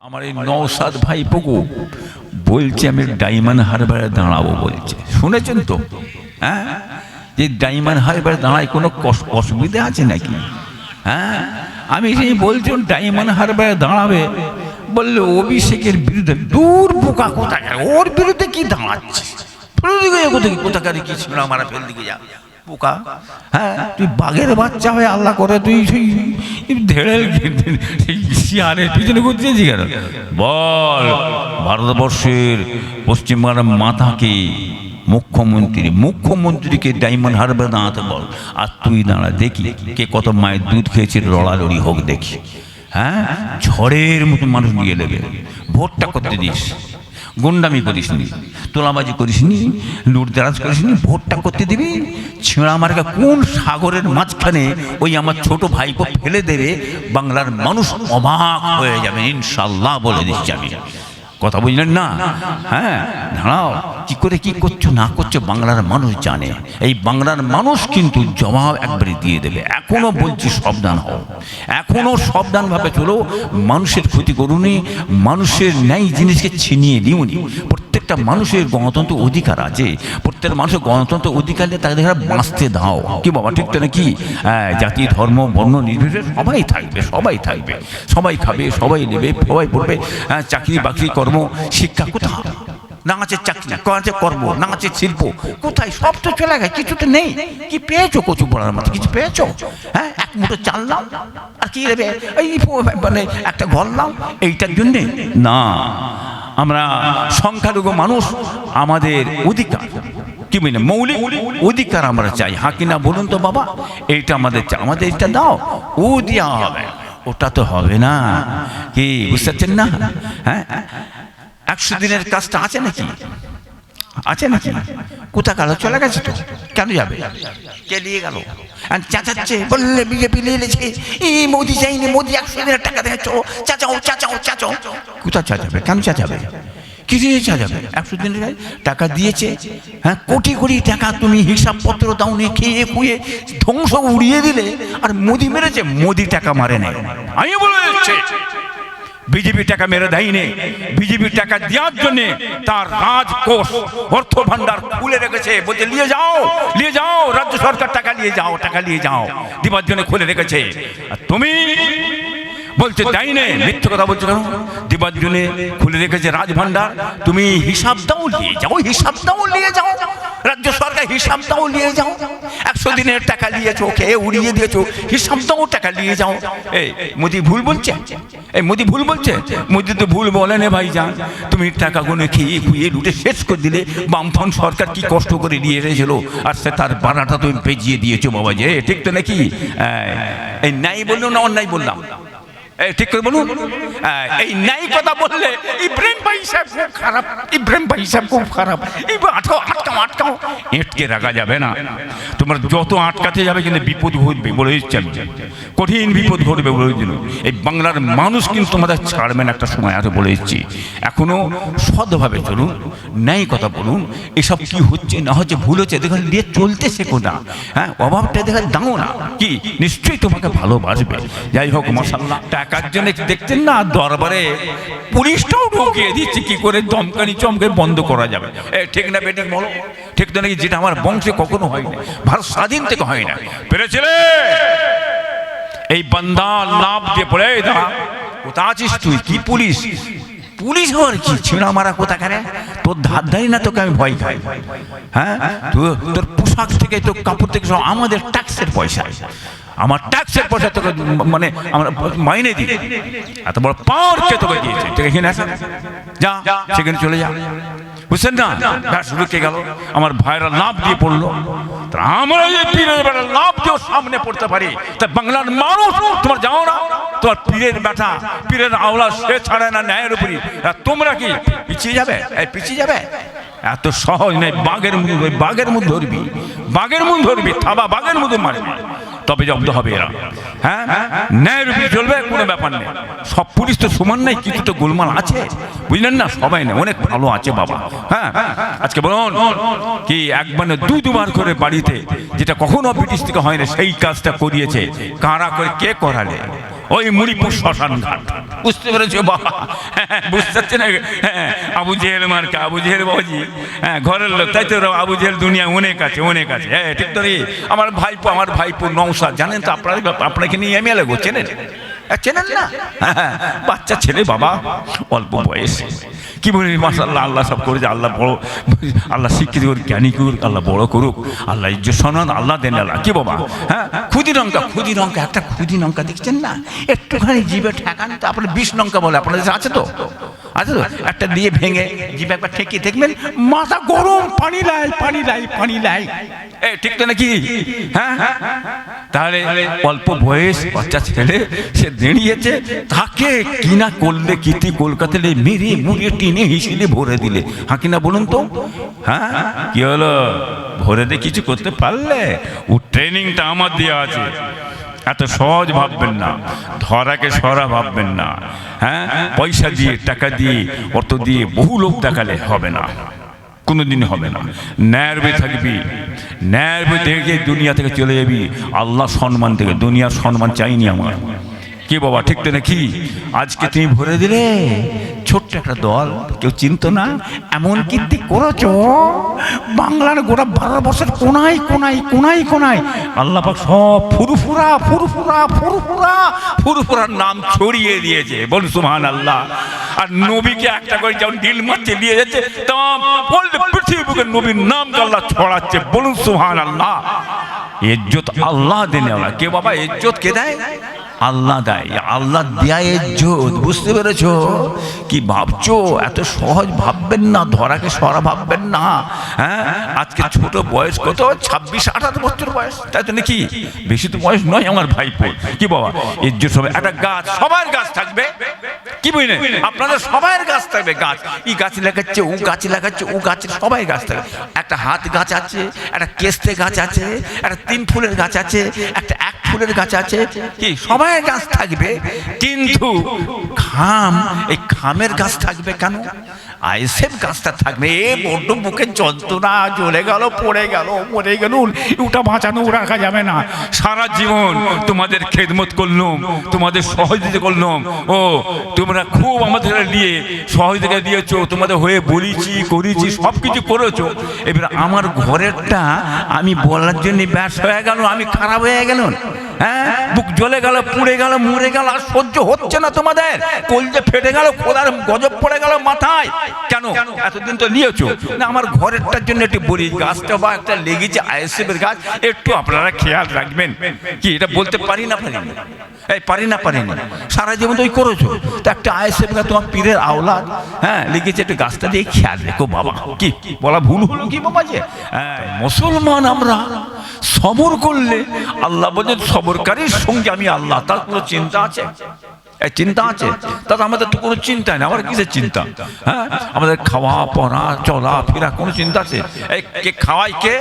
আমার এই নৌসাদ ভাই পকু বলছে আমি ডায়মন্ড হারবারে দাঁড়াবো বলছে। শুনেছেন তো? হ্যাঁ? যে ডায়মন্ড হারবারে দাঁড়ায় কোনো অসুবিধা আছে নাকি? হ্যাঁ? আমি সেই বলছি, ডায়মন্ড হারবারে দাঁড়াবে। বললে অভিষেকের বিরুদ্ধে দূর বোকা কোথাকার? ওর বিরুদ্ধে কি দাঁড়াচ্ছে? কোথায় কোথাকারে কি ছিল আমার ফেল দিকে যা। বোকা হ্যাঁ? তুই বাঘের বাচ্চা হয়ে আল্লাহ করে, তুই কেন? বল, ভারতবর্ষের পশ্চিমবাংলার মাথাকে মুখ্যমন্ত্রী, মুখ্যমন্ত্রীকে ডায়মন্ড হারবে দাঁড়াতে বল। আর তুই দাঁড়া, দেখি কে কত মায়ের দুধ খেয়েছে, লড়ালড়ি হোক দেখি। হ্যাঁ? ঝড়ের মতো মানুষ নিয়ে নেবে ভোটটা করতে দিস। গুন্ডামি করিস নি তোলাবাজি করিস নি লুটদারাজ করিস নি ভোটটা করতে দিবি? ছেঁড়া মার্কা কোন সাগরের মাঝখানে ওই আমার ছোট ভাইপো ফেলে দেবে? বাংলার মানুষ অবাক হয়ে যাবে, ইনশাল্লাহ বলে দিচ্ছি আমি। কথা বুঝলেন না? হ্যাঁ দাঁড়াও। কি করে কি করছ, না করছ, বাংলার মানুষ জানে। এই বাংলার মানুষ কিন্তু জবাব একবারে দিয়ে দেবে। এখনও বলছি সাবধান হও। এখনও সাবধানভাবে চলো। মানুষের ক্ষতি করুনি মানুষের ন্যায় জিনিসকে ছিনিয়ে দিওনি প্রত্যেকটা মানুষের গণতন্ত্র অধিকার আছে। প্রত্যেক মানুষের গণতন্ত্র অধিকার নিয়ে তাদের বাঁচতে দাও। কি বাবা, ঠিক তো নাকি? হ্যাঁ জাতি, ধর্ম, বর্ণ, নির্বিশেষে সবাই থাকবে সবাই থাকবে। সবাই খাবে, সবাই নেবে, সবাই পড়বে। হ্যাঁ চাকরি বাকরি কর্ম, শিক্ষা কোথাও না আছে চাকরি না কর্ম না শিল্প। কোথায়? সব তো চলে গেছে, কিছু তো নেই। কি পেয়েছ কচু পড়ার মতো? কিছু পেয়েছ? হ্যাঁ? এক মুঠো চাল নাও। আর কি নেবে এই মানে একটা ঘর নাও। এইটার জন্যে? না, আমরা সংখ্যালঘু মানুষ, আমাদের অধিকার। কি বলি মৌলিক অধিকার আমরা চাই। হ্যাঁ কিনা বলুন তো বাবা? এইটা আমাদের চাই আমাদের এটা দাও। ও দেওয়া হবে। ওটা তো হবে না। কি, বুঝতে পারছেন না? হ্যাঁ? একশো দিনের কাজটা আছে নাকি? আছে নাকি? কোথা গেল চলে গেছে তো। কেন যাবে? কে নিয়ে গেল? আর চাচাচ্ছে, বললে বিজেপি নিয়ে এলেছে এই মোদি চাইনি, মোদি একশো দিনের টাকা দেখেছ চাচাও চাচাও চাচাও। কোথা চাচাবে? কেন চাচাবে? কি দিয়ে চাচাবে? একশো দিনের টাকা দিয়েছে। হ্যাঁ কোটি কোটি টাকা তুমি হিসাবপত্র দাওনি খেয়ে খুয়ে ধ্বংস উড়িয়ে দিলে। আর মোদি মেরেছে, মোদি টাকা মারে নেয় আমি বলে দিচ্ছি। বিজেপি টাকা মেরে দেয়নি। বিজেপি টাকা দেওয়ার জন্য তার রাজকোষ অর্থ ভান্ডার খুলে রেখেছে। বলছে, নিয়ে যাও নিয়ে যাও, রাজ্য সরকার টাকা নিয়ে যাও, টাকা নিয়ে যাও। দিবার জন্য খুলে রেখেছে। আর তুমি বলছে তাই নে মিথ্যে কথা বলছো কেন? দিবার জন্য খুলে রেখেছে রাজভান্ডার তুমি হিসাব দাও, নিয়ে যাও, হিসাব দাও, নিয়ে যাও। রাজ্য সরকার হিসাব দাও নিয়ে যাও। একশো দিনের টাকা নিয়েছো খেয়ে উড়িয়ে দিয়েছ হিসাব দাও টাকা নিয়ে যাও। এই, মোদি ভুল বলছে? এই, মোদি ভুল বলছে? মোদি তো ভুল বলে নে ভাই যান তুমি টাকাগুলো খেয়ে খুয়ে লুটে শেষ করে দিলে, বামফ্রন্ট সরকার কি কষ্ট করে নিয়ে এসেছিল? আর সে তার বানাটা তুমি পেঁচিয়ে দিয়েছ বাবা যে। ঠিক তো নাকি? এই নাই বলল না অন্যায় বললাম? ঠিক করে বলুন? এই নাই কথা বললে ভাই সাহেব, খুব খারাপ। ইব্রাহিম ভাই সাহেব, খুব খারাপ। এই আটকাও আটকাও আটকাও। এটকে রাখা যাবে না। তোমার যত আটকাতে যাবে, কিন্তু বিপদ ঘটবে বলে দিচ্ছি কঠিন বিপদ ঘটবে বলে দিল এই বাংলার মানুষ কিন্তু তোমাদের ছাড়বে না একটা সময় আছে বলে দিচ্ছি। এখনও সৎভাবে চলুন, ন্যায় কথা বলুন, এসব কি হচ্ছে, না হচ্ছে, ভুল হচ্ছে দেখুন নিয়ে চলতে শেখো না। হ্যাঁ অভাবটা দেখা দাও না। কি? নিশ্চয়ই তোমাকে ভালোবাসবে। যাই হোক মশাল্লাহ টাকার জন্য দেখতেন না দরবারে? পুলিশটাও ঢুকিয়ে দিচ্ছে, কি করে দমকানি চমকে বন্ধ করা যাবে? ঠিক না বেটিক বলো? ঠিক তো নাকি যেটা আমার বংশে কখনো হয় না ভারত স্বাধীন থেকে হয় না। পেরেছিলে? এই বান্দা লাভ দিয়ে পড়ে দা কোথা আছিস তুই? কি পুলিশ? পুলিশ হওয়ার কি ছিঁড়া মারা কেন তোর ধার ধারি না তোকে আমি ভয় খাই। হ্যাঁ? তোর পোশাক থেকে তোর কাপড় থেকে সব আমাদের ট্যাক্সের পয়সা। আমার ট্যাক্সের পয়সা তোকে মানে আমার মাইনে দিই এত বড় পাওয়ার কে তোকে দিয়েছে? তোকে এখানে আসা। যা, সেখানে চলে যা। বুঝছেন না? ব্যাস ঢুকে গেল? আমার ভাইরা লাভ দিয়ে পড়ল। তা আমরা এই পীরের বেটা লাভ দিয়েও সামনে পড়তে পারি। তা বাংলার মানুষ, তোমার যাও না? তোমার পীরের বেটা, পীরের আওলা সে ছাড়ে না ন্যায়ের উপরই। তোমরা কি পিছিয়ে যাবে? পিছিয়ে যাবে? এত সহজ নেই বাঘের মুখ বাঘের মুখ ধরবি। বাঘের মুখ ধরবি, থাবা বাঘের মুখ মারবি তবে জব্দ হবে এরা। হ্যাঁ? ন্যায় রূপে চলবে কোনো ব্যাপার নেই। সব পুলিশ তো সমান নেই কিছু তো গোলমাল আছে। বুঝলেন না? সবাই নেই। অনেক ভালো আছে বাবা। হ্যাঁ? আজকে বলুন কি একবার দু দুবার করে বাড়িতে, যেটা কখনো ব্রিটিশ থেকে হয় না সেই কাজটা করিয়েছে। কারা করে, কে করালে? ওই মুড়িপুর শ্মশান ঘাট। বুঝতে পেরেছ বাবা বুঝতে পারছি না হ্যাঁ, আবু জেহেল মার্কা আবু জেহেল বাবাজি। হ্যাঁ ঘরের লোক তাই তো আবু জেহেল দুনিয়া অনেক আছে অনেক আছে। হ্যাঁ ঠিক তো রে। আমার ভাইপো আমার ভাইপো নৌসা জানেন তো আপনার আপনাকে নিয়ে এমএলএ গো চেনেন? চেনেন না? বাচ্চা ছেলে বাবা, অল্প বয়স। কি বলি মাসাল্লাহ আল্লাহ সব করে যে আল্লাহ বড়, আল্লাহ শিক্ষিত করুক, জ্ঞানী করুক, আল্লাহ বড় করুক, আল্লাহ ইজ্জত সম্মান, আল্লাহ দেন আল্লাহ। কি বাবা? হ্যাঁ? খুদি লঙ্কা খুদি লঙ্কা, একটা খুদি লঙ্কা দেখছেন না? একটুখানি জীবে ঠেকান তো আপনার বিষ লঙ্কা বলে, আপনাদের আছে তো? আছে একটা দিয়ে ভেঙে জিভে একবার ঠেকিয়ে দেখবেন, মাথা গরম, পানি লাই পানি লাই পানি লাই। এ ঠিক তো নাকি? হ্যাঁ? তাহলে অল্প বয়স বাচ্চা ছেলে, সে দাঁড়িয়েছে, তাকে কিনা করলে কীর্তি কলকাতায় মেরে মুড়িয়ে টিনে হিসিলে ভরে দিলে। হ্যাঁ কিনা বলুন তো? হ্যাঁ? কি হলো? ভরে দিয়ে কিছু করতে পারলে? ও ট্রেনিংটা আমার দেওয়া আছে। এত সহজ ভাববেন না। ধরাকে সরা ভাববেন না। হ্যাঁ? পয়সা দিয়ে, টাকা দিয়ে, অর্থ দিয়ে বহু লোক দেখালে হবে না। কোনোদিন হবে না। ন্যায়ের বই থাকবি। ন্যায়ের বই দেখে দুনিয়া থেকে চলে যাবি। আল্লাহ সম্মান থেকে, দুনিয়ার সম্মান চাইনি আমার। কে বাবা, ঠিক তো নাকি? আজকে তুমি ভরে দিলে? ছোট্ট একটা দল, কেউ চিনতো না, এমন কীর্তি করেছ? বাংলার গোটা বারো বছর কোনাই কোনাই কোনাই কোনাই আল্লাহ পাক সব ফুরফুরা ফুরফুরা ফুরফুরা, ফুরফুরার নাম ছড়িয়ে দিয়েছে। বল সুহান আল্লাহ আর নবীকে একটা করে যেমন ঢিল মারছে দিয়ে যাচ্ছে তাম পৃথিবী বুকে নবীর নাম আল্লাহ ছড়াচ্ছে। বলুন সুহান আল্লাহ ইজ্জত আল্লাহ দিনে কে বাবা, ইজ্জত কে দেয়? আল্লাহ দেয়। আল্লাহ দেয়া ইজ্জত বুঝতে পেরেছ? কি ভাবছ? এত সহজ ভাববেন না, ধরাকে সরা ভাববেন না। হ্যাঁ? আজকে ছোট বয়স, কত? ছাব্বিশ, আঠাশ বছর বয়স। তাই তো নাকি? বেশি তো বয়স নয় আমার ভাইপো। কি বাবা? ইজ্জত সবাই একটা গাছ, সবার গাছ থাকবে। কি বুঝলে? আপনাদের সবার গাছ থাকবে, গাছ। ই গাছ লাগাচ্ছে, ও গাছ লাগাচ্ছে, ও গাছের সবাই গাছ থাকবে। একটা হাত গাছ আছে, একটা কেস্তে গাছ আছে, একটা তিন ফুলের গাছ আছে, একটা এক ফুলের গাছ আছে? কি? সবাই গাছ থাকবে কিন্তু খাম এই খামের গাছ থাকবে কেন? আইসেফ গাছটা থাকবে এ বড্ড বুকে যন্ত্রণা, জ্বলে গেল, পড়ে গেল, মরে গেল ওটা বাঁচানো রাখা যাবে না। সারা জীবন তোমাদের খেদমত করলাম, তোমাদের সহযোগিতা করলাম। ও, তোমরা খুব আমাদের নিয়ে সহযোগিতা দিয়েছ, তোমাদের হয়ে বলেছি, করেছি সব কিছু করেছ। এবার আমার ঘরেরটা আমি বলার জন্য ব্যাস হয়ে গেল, আমি খারাপ হয়ে গেল হ্যাঁ? বুক জ্বলে গেল পুড়ে গেল মরে গেল আর সহ্য হচ্ছে না তোমাদের। কলজে ফেটে গেল খোদার গজব পড়ে গেল মাথায়। কেন? এতদিন তো নিয়েছো। না আমার ঘরেরটার জন্য একটু বলি গাছটা বা একটা লেগেছে আইএসএফের গাছ একটু আপনারা খেয়াল রাখবেন। কি এটা বলতে পারি না পারি না? এই পারি না পারি না। সারা জীবন তো ওই করেছ। তো একটা আইএসএফ গাছ তোমার পীরের আওলাদ হ্যাঁ লিখেছে একটু গাছটা দিয়ে খেয়াল রেখো বাবা। কি বলা ভুল হলো কি বাবা যে? হ্যাঁ, মুসলমান আমরা। সবর করলে আল্লাহ বলছেন, সবরকারীর সঙ্গে আমি আল্লাহ, তার কোনো চিন্তা আছে? চিন্তা আছে? তাতে আমাদের তো কোনো চিন্তা নেই আমার কিসের চিন্তা? হ্যাঁ? আমাদের খাওয়া, পড়া, চলা, ফেরা, কোনো চিন্তা আছে? কে খাওয়াই কে?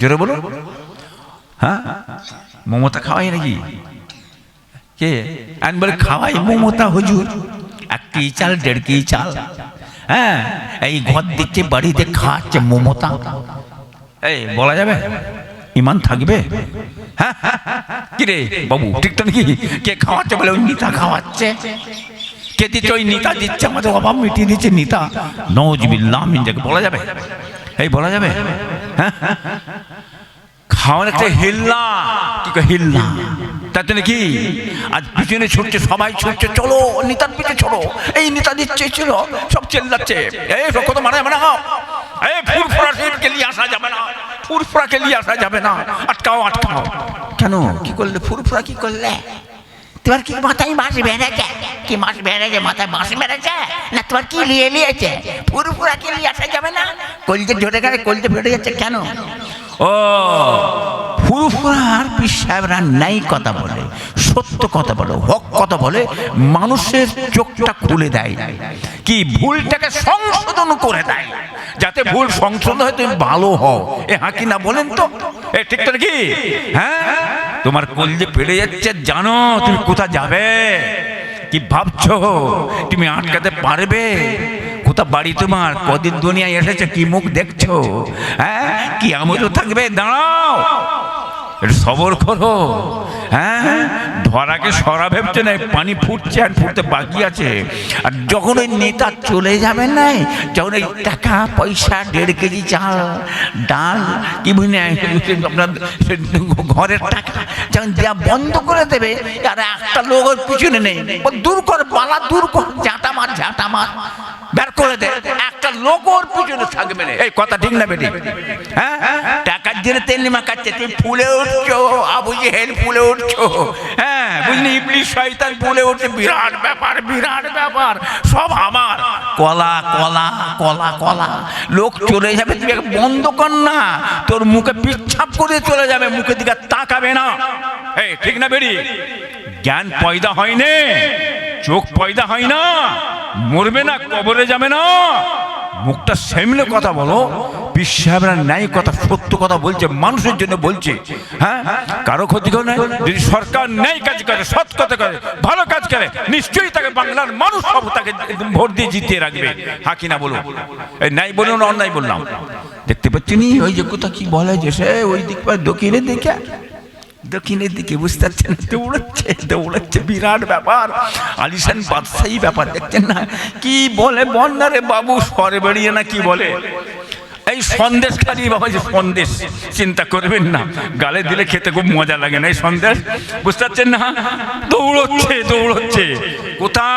জোরে বলুন। হ্যাঁ? মমতা খাওয়াই নাকি? কে? বলে খাওয়াই মমতা হুজুর। এক কেজি চাল, দেড় কেজি চাল। হ্যাঁ? এই ঘর দিচ্ছে, বাড়িতে খাওয়াচ্ছে মমতা। এই, বলা যাবে? ইমান থাকবে? হ্যাঁ কি রে বাবু, ঠিক তো নাকি? কে খাওয়াচ্ছে বলে ওই নিতা খাওয়াচ্ছে? কে দিচ্ছে ওই নিতা? দিচ্ছে আমাদের অভাব মিটিয়ে দিচ্ছে নিতা। নজবিল্লাহ মিনজাকে বলা যাবে। এই, বলা যাবে? হ্যাঁ খাওয়ার একটা হিল্লা। কি হিল্লা? তাতে নাকি আজ পিছনে ছুটছে, সবাই ছুটছে, চলো, নিতার পিছনে চলো। এই নেতা দিচ্ছে ছিল সব চেল্লাচ্ছে। এই সব কত মারা যাবে না এই ফুরফুরা কে নিয়ে আসা যাবে না ফুরফুরা কে নিয়ে আসা যাবে না। আটকাও আটকাও। কেন? কি করলে? ফুরফুরা কি করলে? তোমার কি মাথায় বাঁশ বেড়েছে কি মাছ বেড়েছে মাথায় বাঁশ বেড়েছে না তোমার কি নিয়ে নিয়েছে? পুরোপুরা কি নিয়ে আসা যাবে না? কলজে ঝরে গেলে কলজে ফেটে যাচ্ছে কেন? ও পীর সাহেবরা নাই কথা বলে, সত্য কথা বলে, হক কথা বলে, মানুষের চোখটা খুলে দেয়। কি ভুলটাকে সংশোধন করে দেয়। যাতে ভুল সংশোধন হয়, তুমি ভালো হও। এ হাকি না বলেন তো? এ ঠিক তো নাকি? হ্যাঁ? তোমার কলজে পেড়ে যাচ্ছে, জানো, তুমি কোথা যাবে? কি ভাবছ? তুমি আটকাতে পারবে? কোথা বাড়ি তোমার? কদিন দুনিয়ায় এসেছে, কি মুখ দেখছ? হ্যাঁ? কি আমলও থাকবে? দাঁড়াও। সবর করো। হ্যাঁ ধরাকে সরা ভেবছে না পানি ফুটছে আর ফুটতে বাকি আছে। আর যখন ওই নেতা চলে যাবে না যখন ওই টাকা পয়সা দেড় কেজি চাল, ডাল, কি বুঝলি, আপনার ঘরের টাকা, যখন দেওয়া বন্ধ করে দেবে, আর একটা লোক পিছনে নেই। দূর কর পালা দূর কর, ঝাঁটা মার ঝাঁটা মার। বের করে দে। একটা লোক ওর পিছনে থাকবে না। এই কথা ঠিক না বেটি। হ্যাঁ? টাকার জন্য তেল মাখাচ্ছে তুমি ফুলে উঠছো আবু হেল ফুলে উঠছো। হ্যাঁ বুঝলি? ইবলিশ শয়তান ফুলে উঠছে বিরাট ব্যাপার বিরাট ব্যাপার। সব আমার। কলা কলা কলা কলা। লোক চলে যাবে তুই একে বন্ধ কর না তোর মুখে পিচ্ছাপ করে চলে যাবে মুখের দিকে তাকাবে না। এই ঠিক না বেরি জ্ঞান পয়দা হয়নি। চোখ পয়দা হয় না। মরবে না, কবরে যাবে না। মুখটা সেমলে কথা বলো। বিশ্বাবরা ন্যায় কথা, সত্য কথা বলছে, মানুষের জন্য বলছে। হ্যাঁ? কারও ক্ষতি করে না যদি সরকার ন্যায় কাজ করে, সৎ কথা করে, ভালো কাজ করে, নিশ্চয়ই তাকে বাংলার মানুষ সব তাকে ভোট দিয়ে জিতিয়ে রাখবে। হ্যাঁ কিনা বলো? এই ন্যায় বলুন অন্যায় বললাম। দেখতে পাচ্ছি নি ওই যে কোথা কি বলে যে সে ওই দিক পা দক্ষিণের দিকে। দক্ষিণের দিকে বুঝতে পারছেন? দৌড়াচ্ছে দৌড়াচ্ছে, বিরাট ব্যাপার। আলিশান বাদশাহী ব্যাপার, দেখছেন না? কি বলে বন্যারে বাবু সরে বেরিয়ে না কি বলে? এই সন্দেশ খালি বাবা, যে সন্দেশ, চিন্তা করবেন না। গালে দিলে খেতে খুব মজা লাগে না এই সন্দেশ? বুঝতে পারছেন না? দৌড়চ্ছে দৌড়চ্ছে। কোথা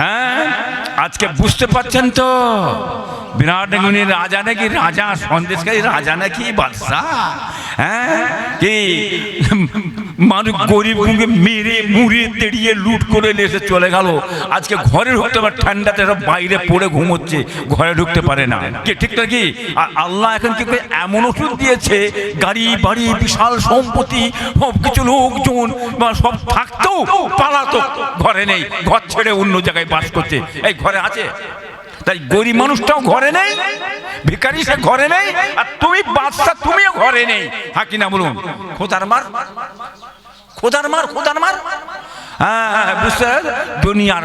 হ্যাঁ? আজকে বুঝতে পারছেন তো? বিরাট গুণী রাজা নাকি রাজা, সন্দেশকারী রাজা নাকি বাদশাহ? হ্যাঁ? কি? মানুষ গরিব মেরে, মুড়ে, তেড়িয়ে, লুট করে এসে চলে গেল। আজকে ঘরে ঢুকতে পারে ঠান্ডাতে সব বাইরে পড়ে ঘুমোচ্ছে, ঘরে ঢুকতে পারে না। কি ঠিক না কি? আর আল্লাহ এখন কি এমন ওষুধ দিয়েছে? গাড়ি, বাড়ি, বিশাল সম্পত্তি সব কিছু লোকজন, বা সব থাকতেও পালাতো, ঘরে নেই, ঘর ছেড়ে অন্য জায়গায় বাস করছে। এই ঘরে আছে? তাই গরিব মানুষটাও ঘরে নেই, ভিখারি সে ঘরে নেই, আর তুমি বাচ্চা তুমিও ঘরে নেই। হ্যাঁ কিনা বলুন? খোদার মার। খোদার মার খোদার মার। হ্যাঁ হ্যাঁ, বুঝতে? দুনিয়ার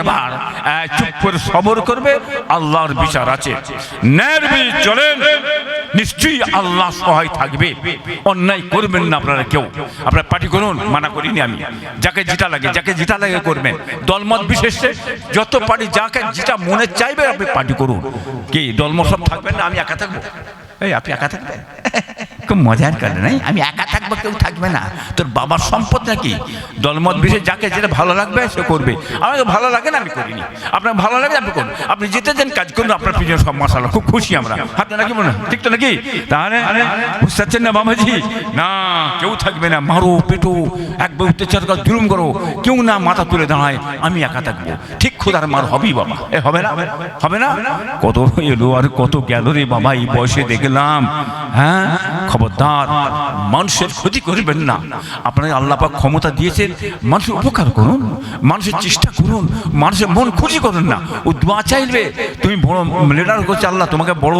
চুপ করে সবর করবে আল্লাহর বিচার আছে। চলেন নিশ্চয়ই সহায় থাকবে। অন্যায় করবেন না আপনারা কেউ। করুন মানা করিনি আমি। যাকে যেটা লাগে যাকে যেটা লাগে করবেন। দলমত বিশেষে যত পার্টি যাকে যেটা মনে চাইবে আপনি পার্টি করুন। কি দলমত সব থাকবেন না? আমি একা থাকব? এই আপনি একা থাকবেন? খুব মজার কারণ নাই? আমি একা থাকব, কেউ থাকবে না। তোর বাবার সম্পদ নাকি? দলমত বিশেষ যাকে যেটা ভালো লাগবে, সে করবে। আমাকে ভালো লাগে না, আমি করিনি। আপনার ভালো লাগে আপনি করুন। আপনি যেতে দেন, কাজ করুন, আপনার পিছনে সব মশালা। খুব খুশি আমরা। আপনার নাকি মনে? ঠিক তো নাকি? তাহলে বুঝতে পারছেন না, বাবাজি? না, কেউ থাকবে না। মারো পেটো একবার অত্যাচার করো জুলুম করো। কেউ না মাথা তুলে দাঁড়ায়, আমি একা থাকব। ঠিক খোদার মার হবেই বাবা। এ, হবে না? হবে না? কত এলো আর কত গেল রে, বাবা। এই বয়সে দেখলাম হ্যাঁ? খবরদার, মানুষের ক্ষতি করবেন না। আপনাকে আল্লাহ পাক ক্ষমতা দিয়েছেন মানুষের উপকার করুন, মানুষের চেষ্টা করুন, মানুষের মন খুশি করুন না। ও দোয়া চাইবে, তুমি বড় লিডার করছে, আল্লাহ তোমাকে বড়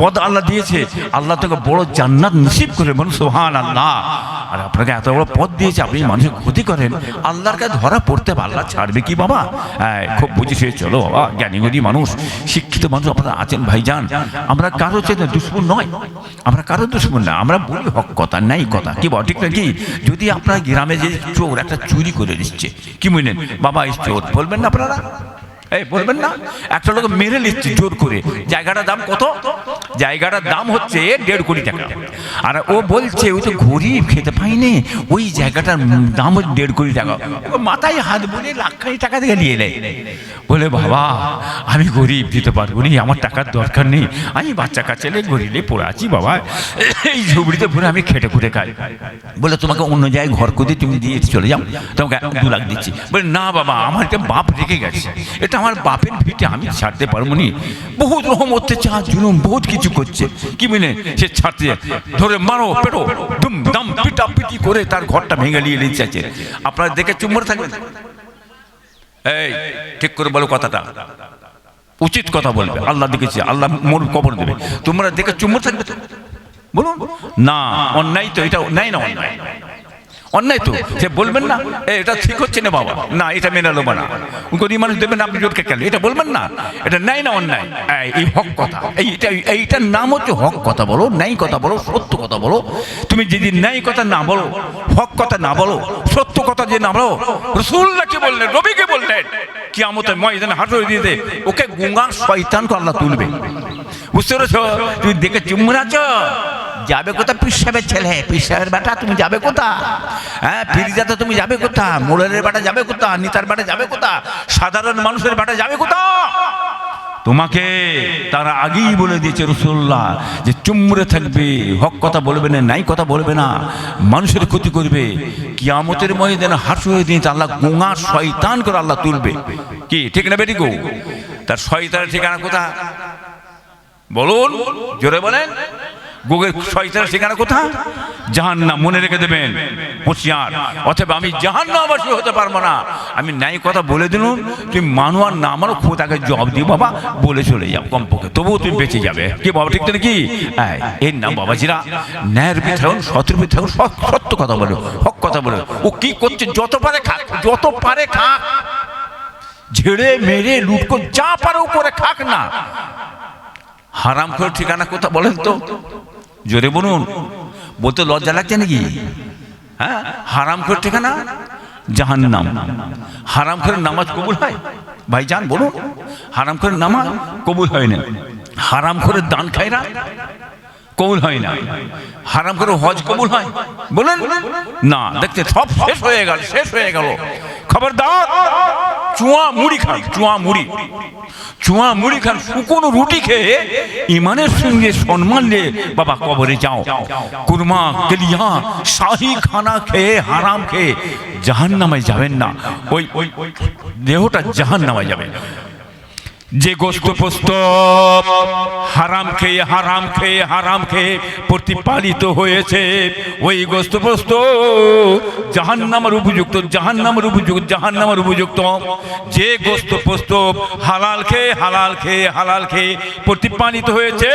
পদ আল্লাহ দিয়েছে, আল্লাহ তোকে বড় জান্নাত নসিব করে বলুন সোহান আল্লাহ আর আপনাকে এত বড় পদ দিয়েছে, আপনি মানুষের ক্ষতি করেন, আল্লাহর কাছে ধরা পড়তে আল্লাহ ছাড়বে কি বাবা? হ্যাঁ খুব বুঝেছে, চলো বাবা জ্ঞানী মানুষ, শিক্ষিত মানুষ আপনারা আছেন, ভাইজান। আমরা কারও চেয়ে দুশ্মন নয়, আমরা কারও দুশ্মন না, আমরা বলি হক কথা নাই কথা। কি ঠিক না কি? যদি আপনার গ্রামে যে চোর একটা চুরি করে দিচ্ছে, কি বুঝলেন বাবা, এই চোর, বলবেন না আপনারা? এই, বলবেন না? একটা লোক মেরে নিচ্ছে জোর করে। জায়গাটার দাম কত? জায়গাটার দাম হচ্ছে দেড় কোটি টাকা। আর ও বলছে, ওই তো গরিব, খেতে পাইনি। ওই জায়গাটার দাম হচ্ছে দেড় কোটি টাকা। ও মাথায় হাত বলে লাখখানি টাকা থেকে নিয়ে নেয়। বলে, বাবা, আমি গরিব, দিতে পারব নি। আমার টাকার দরকার নেই। আমি বাচ্চা কাচ্চালে গরিলে পড়ে আছি, বাবা। এই ঝুবড়িতে পড়ে আমি খেটে খুঁটে খাই। বলে, তোমাকে অন্য জায়গায় ঘর করে তুমি দিয়ে চলে যাও। তোমাকে দু লাখ দিচ্ছি। বলে, না, বাবা, আমার একটা বাপ রেখে গেছে। এটা আমার বাপের ভিটে আমি ছাড়তে পারব নি বহুত রকম অত্যাচার, জুলুম, বহুত কিছু করছে। কি মিলে? সে ছাড়তে ধরে মারো, পেটো দুম দাম পিটা পিটি করে তার ঘরটা ভেঙে নিয়ে নিচ্ছে আপনারা দেখে চুম্বর থাকবেন? এই, ঠিক করে বলো কথাটা। উচিত কথা বলবে। আল্লাহ দেখেছি, আল্লাহ মোর কবর দেবে। তোমরা দেখে চুম্বর থাকবে? তো বলুন। না, অন্যায় তো এটা, অন্যায় না অন্যায়। অন্যায় তো। সে বলবেন না "এ, এটা ঠিক হচ্ছে না বাবা। না এটা মেনে নেব না। গরিব মানুষ দেবেন আপনি জোরকে কেন? এটা বলবেন না। এটা ন্যায় না অন্যায়? এই, হক কথা। এইটা এইটার নাম হচ্ছে হক কথা বলো ন্যায় কথা বলো সত্য কথা বলো। তুমি যদি ন্যায় কথা না বলো হক কথা না বলো সত্য কথা যে না বলো রসুল্লাহকে বললেন রবিকে বললেন কি আমতে ময়দানে হাঁটু দিয়ে দে ওকে গুঙ্গা শয়তান করে আল্লাহ তুলবে। বুঝতে পেরেছ? তুমি দেখে চুমড়াছ যাবে কোথা পিসাবের ছেলে। পিসাবের বেটা তুমি যাবে কোথা হ্যাঁ ফিরিজাতে তুমি যাবে কোথা মোড়ের বেটা যাবে কোথা নিতার বেটা যাবে কোথা সাধারণ মানুষের বেটা যাবে কোথা তোমাকে তারা আগেই বলে দিয়েছে রসুল্লাহ যে চুমড়ে থাকবে হক কথা বলবে না নাই কথা বলবে না মানুষের ক্ষতি করবে। কিয়ামতের ময়দানে হাসু হয়ে দিয়ে আল্লাহ গোঙা শয়তান করে আল্লাহ তুলবে। কি ঠিক না বেটি গো? তার শয়তানের ঠিকানা কোথা বলুন জোরে বলেন। গোগের শয়তানের ঠিকানা কোথা জাহান্নাম, মনে রেখে দেবেন, হুঁশিয়ার। অথবা আমি জাহান্নামবাসী হতে পারব না। আমি ন্যায় কথা বলে দিলুম, তুমি মানো আর না খুব তাকে জবাব দিও, বাবা, বলে চলে যাও কমপক্ষে। তবুও তুমি বেঁচে যাবে। কি বাবা, ঠিক তো নাকি? এর নাম বাবাজিরা। ন্যায়ের বি থাকুন সতের বি থাকুন সত্য কথা বলো হক কথা বলো। ও কি করছে? যত পারে খাক, যত পারে খাক। ঝেড়ে মেরে লুট করে, যা পারো করে খাক না। হারাম করে ঠিকানা কোথা বলেন তো? জোরে বলুন। বলতে লজ্জা লাগছে নাকি? হ্যাঁ? হারাম করে ঠিকানা? জাহান্নাম। হারাম করে নামাজ কবুল হয়? ভাই যান বলুন। হারাম করে নামাজ কবুল হয় না। হারাম করে দান খায়রা কবুল হয় না। হারাম করে হজ কবুল হয়? বলুন। না, দেখতে সব শেষ হয়ে গেল, শেষ হয়ে গেল। খবরদার। চুয়া মুড়ি খান চুয়া মুড়ি। চুয়া মুড়ি খান, শুকনো রুটি খেয়ে ইমানের সঙ্গে সম্মান নিয়ে বাবা কবরে যাও। কুরমা, কেলিয়া, শাহি খানা খেয়ে, হারাম খেয়ে জাহান নামায় যাবেন না। ওই দেহটা জাহান নামায় যাবে। যে গোস্ত পোস্ত হারাম খেয়ে হারাম খেয়ে হারাম খেয়ে প্রতিপালিত হয়েছে, ওই গোস্ত পোস্ত জাহান্নামের উপযুক্ত জাহান্নামের উপযুক্ত জাহান্নামের উপযুক্ত। যে গোস্ত পোস্ত হালাল খেয়ে হালাল খেয়ে হালাল খেয়ে প্রতিপালিত হয়েছে,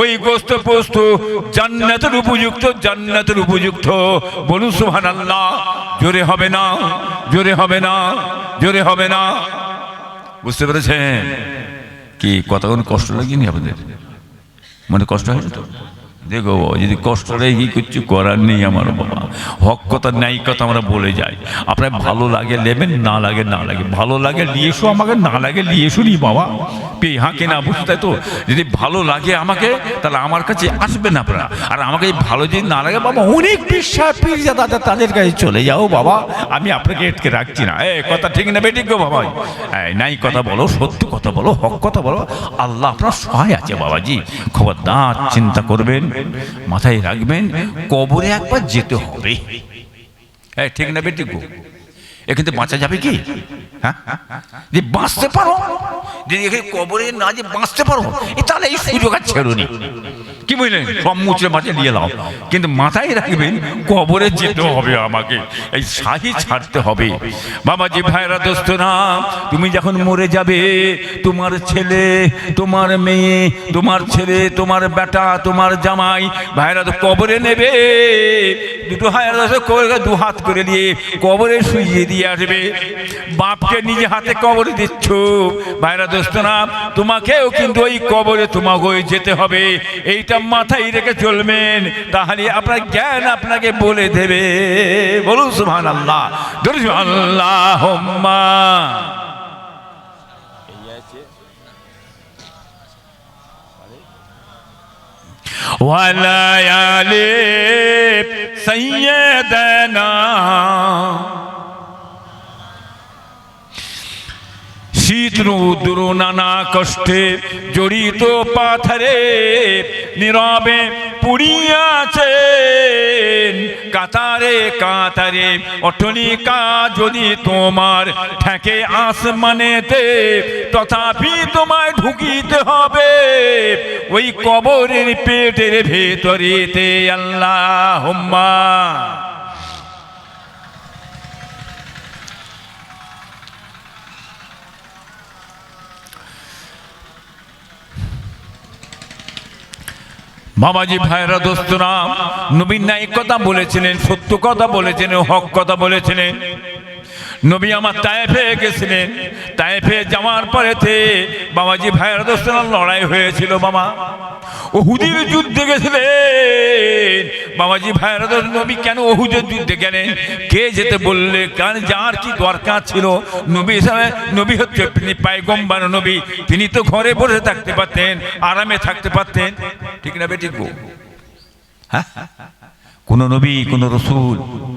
ওই গোস্ত পোস্ত জান্নাতের উপযুক্ত জান্নাতের উপযুক্ত। বলুন সুবহানাল্লাহ, জোরে হবে না, জোরে হবে না, জোরে হবে না। বুঝতে পেরেছেন? কি কতক্ষণ কষ্ট লাগেনি আপনাদের? মানে কষ্ট হয়েছে তো? দেখো, যদি কষ্ট লাগে কি কিছু করার নেই আমার বাবা। হক কথা, ন্যায় কথা আমরা বলে যাই। আপনার ভালো লাগে নেবেন, না লাগে না লাগে। ভালো লাগে, নিয়ে এসো আমাকে, না লাগে, নিয়ে এসো নি বাবা। পে হাঁকে না বুঝতে তো যদি ভালো লাগে আমাকে, তাহলে আমার কাছে আসবেন আপনারা। আর আমাকে ভালো যদি না লাগে, বাবা, অনেক বিশ্বাস পীর দাদা তাদের কাছে চলে যাও বাবা। আমি আপনাকে এটকে রাখছি না। এ কথা ঠিক না বেঠিক গো বাবা। নাই কথা বলো, সত্য কথা বলো, হক কথা বলো। আল্লাহ আপনার সহায় আছে বাবাজি। খবরদার, চিন্তা করবেন। মাথায় রাখবেন কবরে একবার যেতে হবে। হ্যাঁ ঠিক না বেটি গো? এখান বাঁচা যাবে কি? হ্যাঁ? যে বাঁচতে পারো। যদি এখানে কবরে না যে বাঁচতে পারো তাহলে এই সুযোগ আর ছেড়ুনি কি বুঝলেন? সব মুচড়ে মাঝে নিয়ে নাও কিন্তু মাথায় রাখবেন, কবরে যেতে হবে আমাকে। এই শাহি ছাড়তে হবে। বাবাজি ভাইরা দোস্ত না, তুমি যখন মরে যাবে, তোমার ছেলে, তোমার মেয়ে, তোমার ছেলে, তোমার বেটা, তোমার জামাই, ভাইরা তো কবরে নেবে। দুটো হায়ার দু হাত করে দিয়ে কবরে শুইয়ে দিয়ে আসবে বাপকে নিজে হাতে কবরে দিচ্ছ ভাইরা দোস্ত না তোমাকেও কিন্তু ওই কবরে তোমাকে যেতে হবে এইটা মাথায় রেখে চলবেন তাহলে আপনার জ্ঞান আপনাকে বলে দেবে বলুন সুহান আল্লাহ আল্লাহ وليالي سيدنا শীত রুদ্র নানা কষ্টে জড়িত পাথরে নীরবে পুড়িয়াছে কাতারে কাতারে অটলিকা যদি তোমার ঠেকে আসমানেতে, তথাপি তোমায় ঢুকিতে হবে। ওই কবরের পেটের ভেতরেতে আল্লাহ হুম্মা বাবাজি ভাইরা দোস্তরা নবীন নায়িক কথা বলেছিলেন সত্য কথা বলেছিলেন হক কথা বলেছিলেন। নবী আমার তায়েফে গেছিলেন। তায়েফে যাওয়ার পরেতে বাবাজি ভাইরা দোস্তরা লড়াই হয়েছিল বাবা। ওহুদের যুদ্ধে গেছিলেন। বাবাজি দোস্ত নবী কেন ওহুদের যুদ্ধে গেলেন? কে যেতে বললে? কারণ যার কি দরকার ছিল? নবী হিসাবে নবী হচ্ছে তিনি পায়গম্বার নবী। তিনি তো ঘরে বসে থাকতে পারতেন, আরামে থাকতে পারতেন। ঠিক না বেটি গো? হ্যাঁ? কোন নবী, কোন রসুল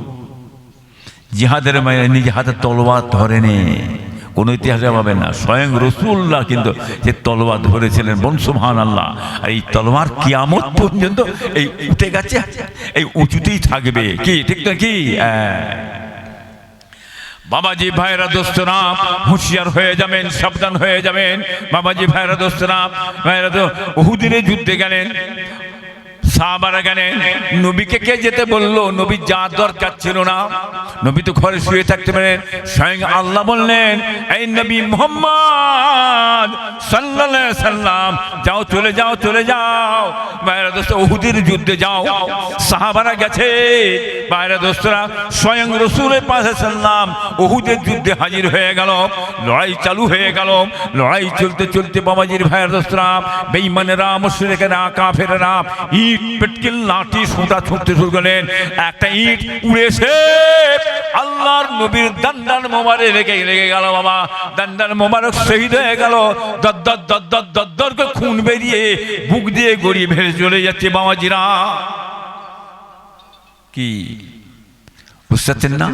জিহাদের মায়ের নিজে হাতে তলোয়ার ধরেনি। কোন ইতিহাসে পাবেন না। স্বয়ং রসুল্লাহ কিন্তু যে তলোয়ার ধরেছিলেন বংশমান আল্লাহ এই তলোয়ার কিয়ামত পর্যন্ত এই উঠে গেছে, এই উঁচুতেই থাকবে। কি, ঠিক না কি? হ্যাঁ। বাবাজি ভাইরা দোস্তরাম হুঁশিয়ার হয়ে যাবেন, সাবধান হয়ে যাবেন। বাবাজি ভাইরা দোস্তরাম ভাইরা তো উহুদিনে যুদ্ধে গেলেন। সাহাবারা গেলেন নবীকে কে যেতে বলল? নবী যা দরকার ছিল না। নবী তো ঘরে শুয়ে থাকতে স্বয়ং আল্লাহ বললেন, এই নবী সাল্লাম, যাও চলে যাও চলে যাও। বাইরা দোস্ত যুদ্ধে যাও। সাহাবারা গেছে। বাইরা দোস্তরা, স্বয়ং রসুলের পাশে সাল্লাম উহুদের যুদ্ধে হাজির হয়ে গেল। লড়াই চালু হয়ে গেল। লড়াই চলতে চলতে বাবাজির ভাইয়ের দোস্তরা বেইমানেরা মুশরিকেরা, কাফেরেরা, ইট পেটকিল লাঠি শুরু করলেন। একটা ইট উড়েছে আল্লাহর নবীর লেগে গেল বাবা। মোবারক শহীদ হয়ে গেল। দদ্দর দদ্দর দদ্দর খুন বেরিয়ে বুক দিয়ে গড়িয়ে ভেসে চলে যাচ্ছে বাবাজিরা। কি? বুঝতে পারছেন না?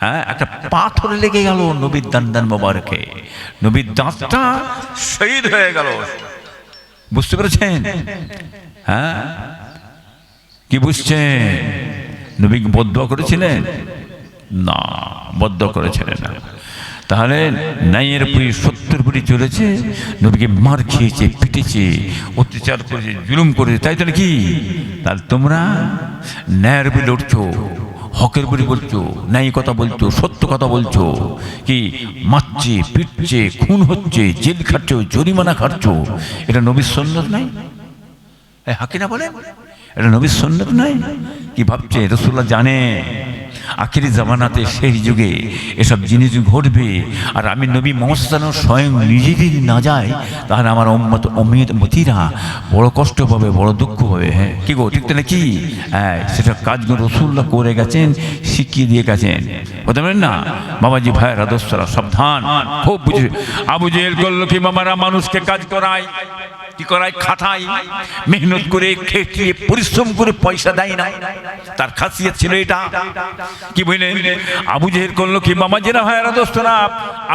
হ্যাঁ একটা পাথর লেগে গেল নবীর দান্দান মোবারকে। নবীর দাঁতটা শহীদ হয়ে গেল। বুঝতে পেরেছেন? হ্যাঁ? কি বুঝছেন? নবী বদ্ধ করেছিলেন? না বদ্ধ করেছিলেন না। তাহলে ন্যায়ের পুরি সত্যের পুরি চলেছে, নবীকে মার খেয়েছে, পিটেছে, অত্যাচার করেছে, জুলুম করেছে, তাই তো কি? তাহলে তোমরা ন্যায়ের বই লড়ছো হকের বলি বলছো, ন্যায় কথা বলছো, সত্য কথা বলছো, কি মারছে, পিটছে, খুন হচ্ছে, জেল খাচ্ছ জরিমানা খাটছো, এটা নবীর সন্ন্যত নাই হাকিনা বলে? এটা নবীর সন্ন্যত নাই কি ভাবছে? রসুল্লাহ জানে। আখিরি জামানাতে সেই যুগে এসব জিনিস ঘটবে। আর আমি নবী মোহাম্মদ স্বয়ং নিজে যদি না যায় তাহলে আমার অম্মত অমিত মতিরা বড় কষ্ট পাবে, বড় দুঃখ পাবে। হ্যাঁ কি গো, ঠিক নাকি হ্যাঁ সেটা কাজগুলো রসুল্লাহ করে গেছেন, শিখিয়ে দিয়ে গেছেন। বলতে পারেন না? বাবাজি ভাইয়েরা দোস্তরা সাবধান। খুব বুঝে আবু জেল করল কি মামারা মানুষকে কাজ করায়। কি করায়? খাটায়। মেহনত করে, খেটিয়ে, পরিশ্রম করে পয়সা দেয় না। তার খাসিয়ত ছিল এটা। কি বুঝলেন আবু জেহের করল কি মামা জেরা ভাইয়ারা দোস্ত না।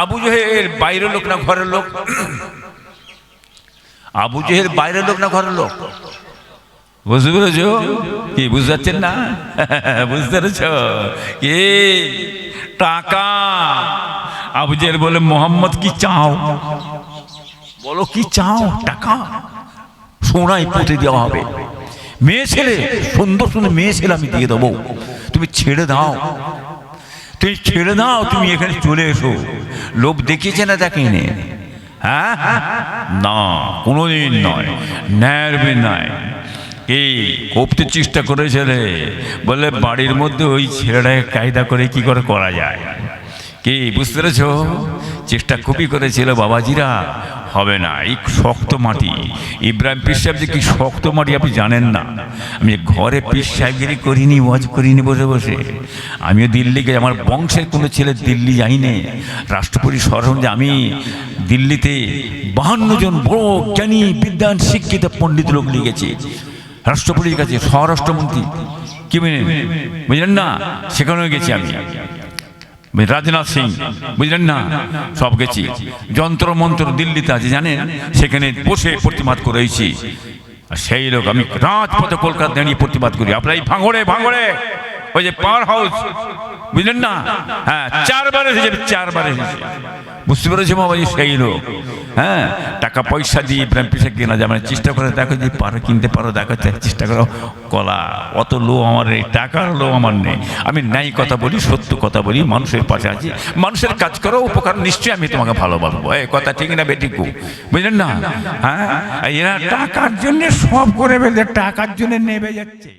আবু জেহের বাইরের লোক না ঘরের লোক? আবু জেহের বাইরের লোক না ঘরের লোক? বুঝতে পেরেছ? কি বুঝতে পারছেন না? বুঝতে পেরেছ? কি? টাকা? আবু জেহের বলে মোহাম্মদ, কি চাও? বলো কি চাও? টাকা? সোনায় পুঁতে দেওয়া হবে। মেয়ে ছেলে, সুন্দর সুন্দর মেয়ে ছেলে আমি দিয়ে দেবো। তুমি ছেড়ে দাও। তুমি ছেড়ে দাও, তুমি এখানে চলে এসো। লোক দেখিয়েছে না দেখেনি হ্যাঁ? না, কোনোদিন নয়। ন্যায়ের নয় এই কপতে চেষ্টা করেছিলে বলে বাড়ির মধ্যে ওই ছেলেটাকে কায়দা করে কি করে করা যায়? কি, বুঝতে পেরেছ? চেষ্টা খুবই করেছিল বাবাজিরা। হবে না, এই শক্ত মাটি। ইব্রাহিম পীর সাহেব যে কি শক্ত মাটি আপনি জানেন না। আমি ঘরে পীর সাহেবগিরি করিনি, ওয়াজ করিনি বসে বসে। আমিও দিল্লি গিয়ে আমার বংশের কোনো ছেলে দিল্লি যাইনি রাষ্ট্রপতি যে আমি দিল্লিতে বাহান্ন জন বড় জ্ঞানী বিদ্যান শিক্ষিত পণ্ডিত লোক গেছি। রাষ্ট্রপতির কাছে, স্বরাষ্ট্রমন্ত্রী, কি বুঝলেন না? সেখানেও গেছি আমি। রাজনাথ সিং, বুঝলেন না? সব গেছি। যন্ত্র মন্ত্র দিল্লিতে আছে, জানেন? সেখানে বসে প্রতিবাদ করেছি। সেই লোক, আমি রাজপথে কলকাতা দাঁড়িয়ে প্রতিবাদ করি। আপনার এই ভাঙড়ে ভাঙড়ে! ওই যে পাওয়ার হাউস বুঝলেন না? হ্যাঁ চারবার এসেছে চারবার এসেছে বুঝতে পেরেছি বাবাজি? সেই লোক হ্যাঁ? টাকা পয়সা দিয়ে প্রেম পিসা কেনা যাবে না চেষ্টা করে দেখো, যদি পারো, কিনতে পারো, দেখো চেষ্টা করো, কলা, অত লো আমার নেই, টাকার লো আমার নেই। আমি নাই কথা বলি, সত্য কথা বলি, মানুষের পাশে আছি। মানুষের কাজ করো, উপকার নিশ্চয়ই আমি তোমাকে ভালোবাসবো। এই কথা ঠিক না বেটিকু বুঝলেন না? হ্যাঁ? এরা টাকার জন্য সব করে ফেলছে, টাকার জন্য নেবে যাচ্ছে।